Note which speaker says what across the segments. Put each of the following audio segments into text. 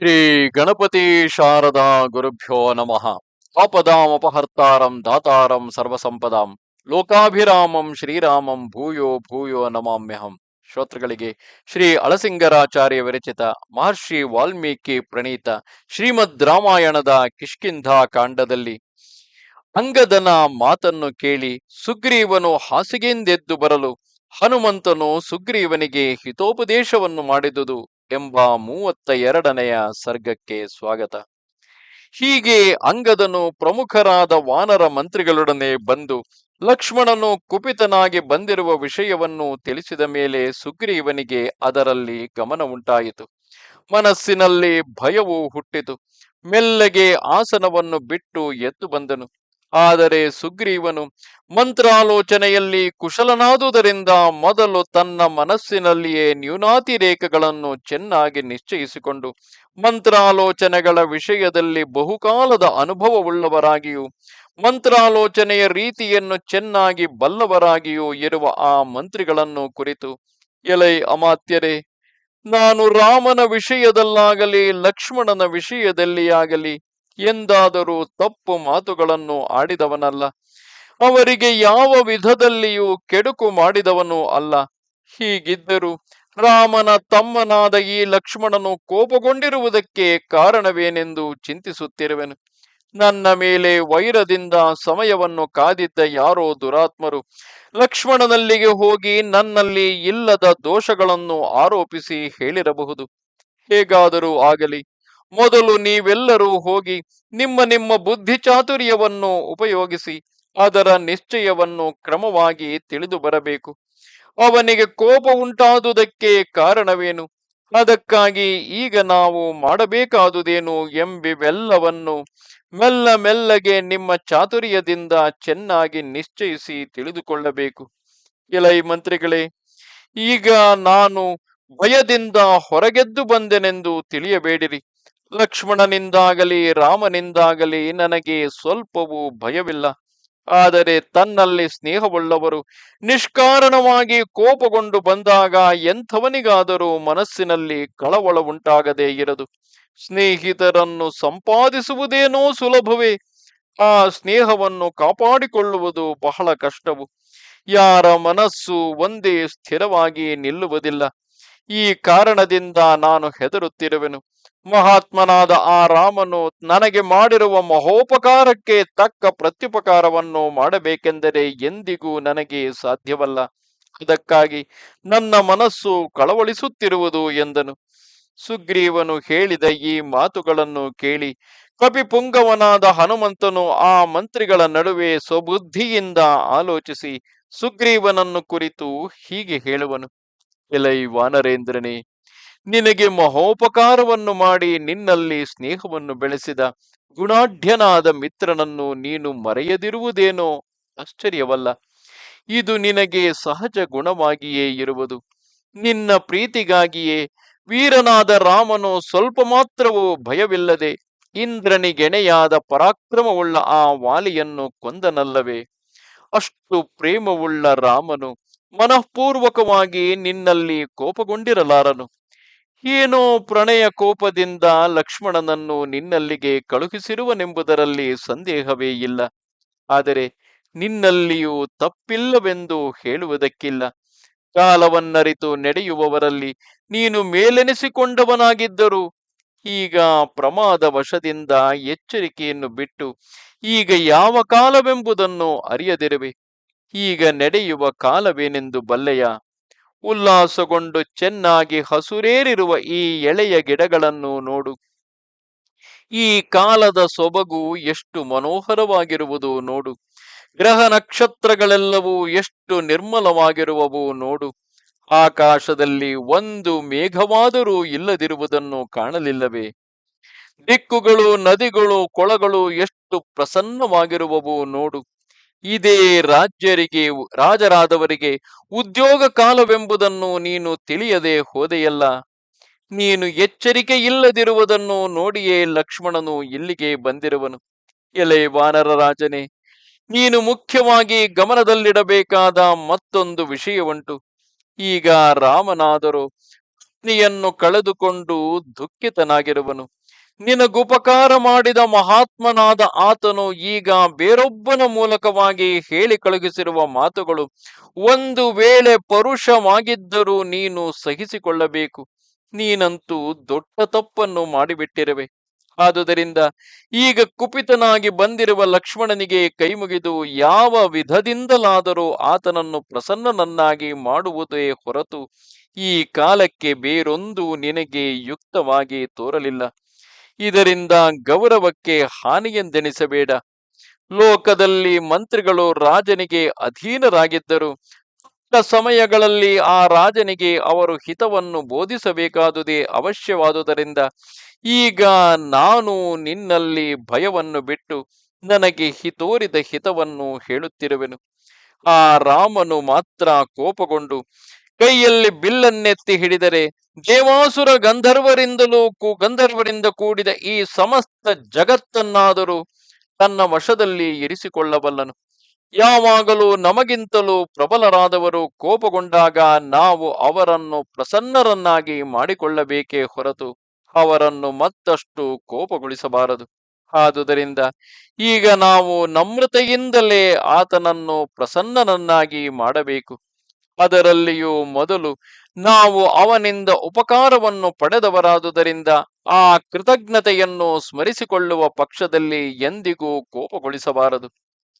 Speaker 1: ಶ್ರೀ ಗಣಪತಿ ಶಾರದಾ ಗುರುಭ್ಯೋ ನಮಃ. ಆಪದಾಮಪಹರ್ತಾರಂ ದಾತಾರಂ ಸರ್ವಸಂಪದಾಂ. ಲೋಕಾಭಿರಾಮಂ ಶ್ರೀರಾಮಂ ಭೂಯೋ ಭೂಯೋ ನಮಾಮ್ಯಹಂ. ಶ್ರೋತೃಗಳಿಗೆ ಶ್ರೀ ಅಳಸಿಂಗರಾಚಾರ್ಯ ವಿರಚಿತ ಮಹರ್ಷಿ ವಾಲ್ಮೀಕಿ ಪ್ರಣೀತ ಶ್ರೀಮದ್ ರಾಮಾಯಣದ ಕಿಷ್ಕಿಂಧ ಕಾಂಡದಲ್ಲಿ ಅಂಗದನ ಮಾತನ್ನು ಕೇಳಿ ಸುಗ್ರೀವನು ಹಾಸಿಗೆಂದೆದ್ದು ಬರಲು ಹನುಮಂತನು ಸುಗ್ರೀವನಿಗೆ ಹಿತೋಪದೇಶವನ್ನು ಮಾಡಿದುದು. ಎಂಬ ಮೂವತ್ತ ಎರಡನೆಯ ಸರ್ಗಕ್ಕೆ ಸ್ವಾಗತ. ಹೀಗೆ ಅಂಗದನು ಪ್ರಮುಖರಾದ ವಾನರ ಮಂತ್ರಿಗಳೊಡನೆ ಬಂದು ಲಕ್ಷ್ಮಣನು ಕುಪಿತನಾಗಿ ಬಂದಿರುವ ವಿಷಯವನ್ನು ತಿಳಿಸಿದ ಮೇಲೆ ಸುಗ್ರೀವನಿಗೆ ಅದರಲ್ಲಿ ಗಮನ ಉಂಟಾಯಿತು. ಮನಸ್ಸಿನಲ್ಲಿ ಭಯವು ಹುಟ್ಟಿತು. ಮೆಲ್ಲಗೆ ಆಸನವನ್ನು ಬಿಟ್ಟು ಎದ್ದು ಬಂದನು. ಆದರೆ ಸುಗ್ರೀವನು ಮಂತ್ರಾಲೋಚನೆಯಲ್ಲಿ ಕುಶಲನಾದುದರಿಂದ ಮೊದಲು ತನ್ನ ಮನಸ್ಸಿನಲ್ಲಿಯೇ ನ್ಯೂನಾತಿರೇಕಗಳನ್ನು ಚೆನ್ನಾಗಿ ನಿಶ್ಚಯಿಸಿಕೊಂಡು ಮಂತ್ರಾಲೋಚನೆಗಳ ವಿಷಯದಲ್ಲಿ ಬಹುಕಾಲದ ಅನುಭವವುಳ್ಳವರಾಗಿಯೂ, ಮಂತ್ರಾಲೋಚನೆಯ ರೀತಿಯನ್ನು ಚೆನ್ನಾಗಿ ಬಲ್ಲವರಾಗಿಯೂ ಇರುವ ಆ ಮಂತ್ರಿಗಳನ್ನು ಕುರಿತು, ಎಲೈ ಅಮಾತ್ಯರೇ, ನಾನು ರಾಮನ ವಿಷಯದಲ್ಲಾಗಲಿ ಲಕ್ಷ್ಮಣನ ವಿಷಯದಲ್ಲಿಯಾಗಲಿ ಎಂದಾದರೂ ತಪ್ಪು ಮಾತುಗಳನ್ನು ಆಡಿದವನಲ್ಲ. ಅವರಿಗೆ ಯಾವ ವಿಧದಲ್ಲಿಯೂ ಕೆಡುಕು ಮಾಡಿದವನು ಅಲ್ಲ. ಹೀಗಿದ್ದರೂ ರಾಮನ ತಮ್ಮನಾದ ಈ ಲಕ್ಷ್ಮಣನು ಕೋಪಗೊಂಡಿರುವುದಕ್ಕೆ ಕಾರಣವೇನೆಂದು ಚಿಂತಿಸುತ್ತಿರುವೆನು. ನನ್ನ ಮೇಲೆ ವೈರದಿಂದ ಸಮಯವನ್ನು ಕಾದಿದ್ದ ಯಾರೋ ದುರಾತ್ಮರು ಲಕ್ಷ್ಮಣನಲ್ಲಿಗೆ ಹೋಗಿ ನನ್ನಲ್ಲಿ ಇಲ್ಲದ ದೋಷಗಳನ್ನು ಆರೋಪಿಸಿ ಹೇಳಿರಬಹುದು. ಹೇಗಾದರೂ ಆಗಲಿ ಮೊದಲು ನೀವೆಲ್ಲರೂ ಹೋಗಿ ನಿಮ್ಮ ನಿಮ್ಮ ಬುದ್ಧಿ ಚಾತುರ್ಯವನ್ನು ಉಪಯೋಗಿಸಿ ಅದರ ನಿಶ್ಚಯವನ್ನು ಕ್ರಮವಾಗಿ ತಿಳಿದು ಬರಬೇಕು. ಅವನಿಗೆ ಕೋಪ ಉಂಟಾದುದಕ್ಕೆ ಕಾರಣವೇನು? ಅದಕ್ಕಾಗಿ ಈಗ ನಾವು ಮಾಡಬೇಕಾದುದೇನು ಎಂಬಿವೆಲ್ಲವನ್ನು ಮೆಲ್ಲ ಮೆಲ್ಲಗೆ ನಿಮ್ಮ ಚಾತುರ್ಯದಿಂದ ಚೆನ್ನಾಗಿ ನಿಶ್ಚಯಿಸಿ ತಿಳಿದುಕೊಳ್ಳಬೇಕು. ಎಲೈ ಮಂತ್ರಿಗಳೇ, ಈಗ ನಾನು ಭಯದಿಂದ ಹೊರಗೆದ್ದು ಬಂದೆನೆಂದು ತಿಳಿಯಬೇಡಿರಿ. ಲಕ್ಷ್ಮಣನಿಂದಾಗಲಿ, ರಾಮನಿಂದಾಗಲಿ ನನಗೆ ಸ್ವಲ್ಪವೂ ಭಯವಿಲ್ಲ. ಆದರೆ ತನ್ನಲ್ಲಿ ಸ್ನೇಹವುಳ್ಳವರು ನಿಷ್ಕಾರಣವಾಗಿ ಕೋಪಗೊಂಡು ಬಂದಾಗ ಎಂಥವನಿಗಾದರೂ ಮನಸ್ಸಿನಲ್ಲಿ ಕಳವಳ ಉಂಟಾಗದೇ ಇರದು. ಸ್ನೇಹಿತರನ್ನು ಸಂಪಾದಿಸುವುದೇನೋ ಸುಲಭವೇ. ಆ ಸ್ನೇಹವನ್ನು ಕಾಪಾಡಿಕೊಳ್ಳುವುದು ಬಹಳ ಕಷ್ಟವು. ಯಾರ ಮನಸ್ಸು ಒಂದೇ ಸ್ಥಿರವಾಗಿ ನಿಲ್ಲುವುದಿಲ್ಲ. ಈ ಕಾರಣದಿಂದ ನಾನು ಹೆದರುತ್ತಿರುವೆನು. ಮಹಾತ್ಮನಾದ ಆ ರಾಮನು ನನಗೆ ಮಾಡಿರುವ ಮಹೋಪಕಾರಕ್ಕೆ ತಕ್ಕ ಪ್ರತ್ಯುಪಕಾರವನ್ನು ಮಾಡಬೇಕೆಂದರೆ ಎಂದಿಗೂ ನನಗೆ ಸಾಧ್ಯವಲ್ಲ. ಅದಕ್ಕಾಗಿ ನನ್ನ ಮನಸ್ಸು ಕಳವಳಿಸುತ್ತಿರುವುದು ಎಂದನು. ಸುಗ್ರೀವನು ಹೇಳಿದ ಈ ಮಾತುಗಳನ್ನು ಕೇಳಿ ಕಪಿಪುಂಗವನಾದ ಹನುಮಂತನು ಆ ಮಂತ್ರಿಗಳ ನಡುವೆ ಸ್ವಬುದ್ಧಿಯಿಂದ ಆಲೋಚಿಸಿ ಸುಗ್ರೀವನನ್ನು ಕುರಿತು ಹೀಗೆ ಹೇಳುವನು. ಎಲೈ ವಾನರೇಂದ್ರನೇ ನಿನಗೆ ಮಹೋಪಕಾರವನ್ನು ಮಾಡಿ ನಿನ್ನಲ್ಲಿ ಸ್ನೇಹವನ್ನು ಬೆಳೆಸಿದ ಗುಣಾಢ್ಯನಾದ ಮಿತ್ರನನ್ನು ನೀನು ಮರೆಯದಿರುವುದೇನೋ? ಆಶ್ಚರ್ಯವಲ್ಲ. ಇದು ನಿನಗೆ ಸಹಜ ಗುಣವಾಗಿಯೇ ಇರುವುದು. ನಿನ್ನ ಪ್ರೀತಿಗಾಗಿಯೇ ವೀರನಾದ ರಾಮನು ಸ್ವಲ್ಪ ಮಾತ್ರವೂ ಭಯವಿಲ್ಲದೆ ಇಂದ್ರನಿಗೆಣೆಯಾದ ಪರಾಕ್ರಮವುಳ್ಳ ಆ ವಾಲಿಯನ್ನು ಕೊಂದನಲ್ಲವೇ? ಅಷ್ಟು ಪ್ರೇಮವುಳ್ಳ ರಾಮನು ಮನಃಪೂರ್ವಕವಾಗಿ ನಿನ್ನಲ್ಲಿ ಕೋಪಗೊಂಡಿರಲಾರನು. ಏನೋ ಪ್ರಣಯ ಕೋಪದಿಂದ ಲಕ್ಷ್ಮಣನನ್ನು ನಿನ್ನಲ್ಲಿಗೆ ಕಳುಹಿಸಿರುವನೆಂಬುದರಲ್ಲಿ ಸಂದೇಹವೇ ಇಲ್ಲ. ಆದರೆ ನಿನ್ನಲ್ಲಿಯೂ ತಪ್ಪಿಲ್ಲವೆಂದು ಹೇಳುವುದಕ್ಕಿಲ್ಲ. ಕಾಲವನ್ನರಿತು ನಡೆಯುವವರಲ್ಲಿ ನೀನು ಮೇಲೆನಿಸಿಕೊಂಡವನಾಗಿದ್ದರೂ ಈಗ ಪ್ರಮಾದ ವಶದಿಂದ ಎಚ್ಚರಿಕೆಯನ್ನು ಬಿಟ್ಟು ಈಗ ಯಾವ ಕಾಲವೆಂಬುದನ್ನು ಅರಿಯದಿರುವೆ. ಈಗ ನಡೆಯುವ ಕಾಲವೇನೆಂದು ಬಲ್ಲೆಯ? ಉಲ್ಲಾಸಗೊಂಡು ಚೆನ್ನಾಗಿ ಹಸುರೇರಿರುವ ಈ ಎಳೆಯ ಗಿಡಗಳನ್ನು ನೋಡು. ಈ ಕಾಲದ ಸೊಬಗು ಎಷ್ಟು ಮನೋಹರವಾಗಿರುವುದು ನೋಡು. ಗ್ರಹ ನಕ್ಷತ್ರಗಳೆಲ್ಲವೂ ಎಷ್ಟು ನಿರ್ಮಲವಾಗಿರುವವು ನೋಡು. ಆಕಾಶದಲ್ಲಿ ಒಂದು ಮೇಘವಾದರೂ ಇಲ್ಲದಿರುವುದನ್ನು ಕಾಣಲಿಲ್ಲವೇ? ದಿಕ್ಕುಗಳು, ನದಿಗಳು, ಕೊಳಗಳು ಎಷ್ಟು ಪ್ರಸನ್ನವಾಗಿರುವವು ನೋಡು. ಇದೇ ರಾಜ್ಯರಿಗೆ, ರಾಜರಾದವರಿಗೆ ಉದ್ಯೋಗ ಕಾಲವೆಂಬುದನ್ನು ನೀನು ತಿಳಿಯದೆ ಹೋದೆಯಲ್ಲ. ನೀನು ಎಚ್ಚರಿಕೆ ಇಲ್ಲದಿರುವುದನ್ನು ನೋಡಿಯೇ ಲಕ್ಷ್ಮಣನು ಇಲ್ಲಿಗೆ ಬಂದಿರುವನು. ಎಲೆ ವಾನರ ರಾಜನೇ, ನೀನು ಮುಖ್ಯವಾಗಿ ಗಮನದಲ್ಲಿಡಬೇಕಾದ ಮತ್ತೊಂದು ವಿಷಯವುಂಟು. ಈಗ ರಾಮನಾದರೂ ಪತ್ನಿಯನ್ನು ಕಳೆದುಕೊಂಡು ದುಃಖಿತನಾಗಿರುವನು. ನಿನಗುಪಕಾರ ಮಾಡಿದ ಮಹಾತ್ಮನಾದ ಆತನು ಈಗ ಬೇರೊಬ್ಬನ ಮೂಲಕವಾಗಿ ಹೇಳಿ ಕಳುಹಿಸಿರುವ ಮಾತುಗಳು ಒಂದು ವೇಳೆ ಪರುಷವಾಗಿದ್ದರೂ ನೀನು ಸಹಿಸಿಕೊಳ್ಳಬೇಕು. ನೀನಂತೂ ದೊಡ್ಡ ತಪ್ಪನ್ನು ಮಾಡಿಬಿಟ್ಟಿರುವೆ. ಆದುದರಿಂದ ಈಗ ಕುಪಿತನಾಗಿ ಬಂದಿರುವ ಲಕ್ಷ್ಮಣನಿಗೆ ಕೈಮುಗಿದು ಯಾವ ವಿಧದಿಂದಲಾದರೂ ಆತನನ್ನು ಪ್ರಸನ್ನನನ್ನಾಗಿ ಮಾಡುವುದೇ ಹೊರತು ಈ ಕಾಲಕ್ಕೆ ಬೇರೊಂದು ನಿನಗೆ ಯುಕ್ತವಾಗಿ ತೋರಲಿಲ್ಲ. ಇದರಿಂದ ಗೌರವಕ್ಕೆ ಹಾನಿಯೆಂದೆನಿಸಬೇಡ. ಲೋಕದಲ್ಲಿ ಮಂತ್ರಿಗಳು ರಾಜನಿಗೆ ಅಧೀನರಾಗಿದ್ದರು. ಸಮಯಗಳಲ್ಲಿ ಆ ರಾಜನಿಗೆ ಅವರು ಹಿತವನ್ನು ಬೋಧಿಸಬೇಕಾದುದೇ ಅವಶ್ಯವಾದುದರಿಂದ ಈಗ ನಾನು ನಿನ್ನಲ್ಲಿ ಭಯವನ್ನು ಬಿಟ್ಟು ನನಗೆ ಹಿತೋರಿದ ಹಿತವನ್ನು ಹೇಳುತ್ತಿರುವೆನು. ಆ ರಾಮನು ಮಾತ್ರ ಕೋಪಗೊಂಡು ಕೈಯಲ್ಲಿ ಬಿಲ್ಲನ್ನೆತ್ತಿ ಹಿಡಿದರೆ ದೇವಾಸುರ ಗಂಧರ್ವರಿಂದಲೂ ಗಂಧರ್ವರಿಂದ ಕೂಡಿದ ಈ ಸಮಸ್ತ ಜಗತ್ತನ್ನಾದರೂ ತನ್ನ ವಶದಲ್ಲಿ ಇರಿಸಿಕೊಳ್ಳಬಲ್ಲನು. ಯಾವಾಗಲೂ ನಮಗಿಂತಲೂ ಪ್ರಬಲರಾದವರು ಕೋಪಗೊಂಡಾಗ ನಾವು ಅವರನ್ನು ಪ್ರಸನ್ನರನ್ನಾಗಿ ಮಾಡಿಕೊಳ್ಳಬೇಕೇ ಹೊರತು ಅವರನ್ನು ಮತ್ತಷ್ಟು ಕೋಪಗೊಳಿಸಬಾರದು. ಆದುದರಿಂದ ಈಗ ನಾವು ನಮ್ರತೆಯಿಂದಲೇ ಆತನನ್ನು ಪ್ರಸನ್ನನನ್ನಾಗಿ ಮಾಡಬೇಕು. ಅದರಲ್ಲಿಯೂ ಮೊದಲು ನಾವು ಅವನಿಂದ ಉಪಕಾರವನ್ನು ಪಡೆದವರಾದುದರಿಂದ ಆ ಕೃತಜ್ಞತೆಯನ್ನು ಸ್ಮರಿಸಿಕೊಳ್ಳುವ ಪಕ್ಷದಲ್ಲಿ ಎಂದಿಗೂ ಕೋಪಗೊಳಿಸಬಾರದು.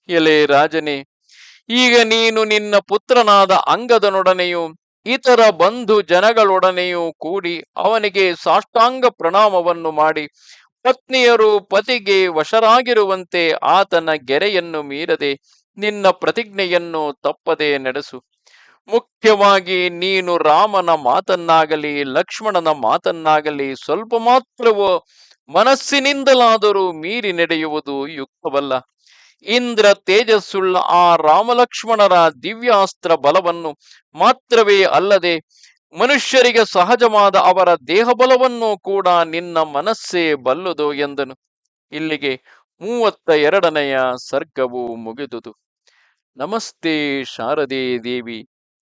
Speaker 1: ಎಲೆ ರಾಜನೇ, ಈಗ ನೀನು ನಿನ್ನ ಪುತ್ರನಾದ ಅಂಗದನೊಡನೆಯೂ ಇತರ ಬಂಧು ಜನಗಳೊಡನೆಯೂ ಕೂಡಿ ಅವನಿಗೆ ಸಾಷ್ಟಾಂಗ ಪ್ರಣಾಮವನ್ನು ಮಾಡಿ ಪತ್ನಿಯರು ಪತಿಗೆ ವಶರಾಗಿರುವಂತೆ ಆತನ ಗೆರೆಯನ್ನು ಮೀರದೆ ನಿನ್ನ ಪ್ರತಿಜ್ಞೆಯನ್ನು ತಪ್ಪದೆ ನಡೆಸು. ಮುಖ್ಯವಾಗಿ ನೀನು ರಾಮನ ಮಾತನ್ನಾಗಲಿ, ಲಕ್ಷ್ಮಣನ ಮಾತನ್ನಾಗಲಿ, ಸ್ವಲ್ಪ ಮಾತ್ರವೋ ಮನಸ್ಸಿನಿಂದಲಾದರೂ ಮೀರಿ ನಡೆಯುವುದು ಯುಕ್ತವಲ್ಲ. ಇಂದ್ರ ತೇಜಸ್ಸುಳ್ಳ ಆ ರಾಮಲಕ್ಷ್ಮಣರ ದಿವ್ಯಾಸ್ತ್ರ ಬಲವನ್ನು ಮಾತ್ರವೇ ಅಲ್ಲದೆ ಮನುಷ್ಯರಿಗೆ ಸಹಜವಾದ ಅವರ ದೇಹಬಲವನ್ನು ಕೂಡ ನಿನ್ನ ಮನಸ್ಸೇ ಬಲ್ಲದು ಎಂದನು. ಇಲ್ಲಿಗೆ ಮೂವತ್ತ ಎರಡನೆಯ ಸರ್ಗವು ಮುಗಿದುದು. ನಮಸ್ತೆ ಶಾರದೆ ದೇವಿ.